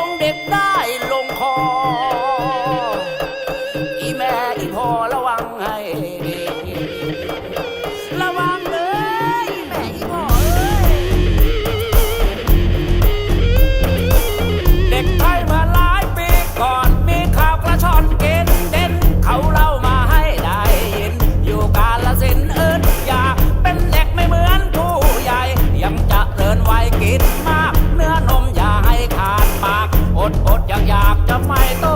องเด็กได้ ทำไมต้อง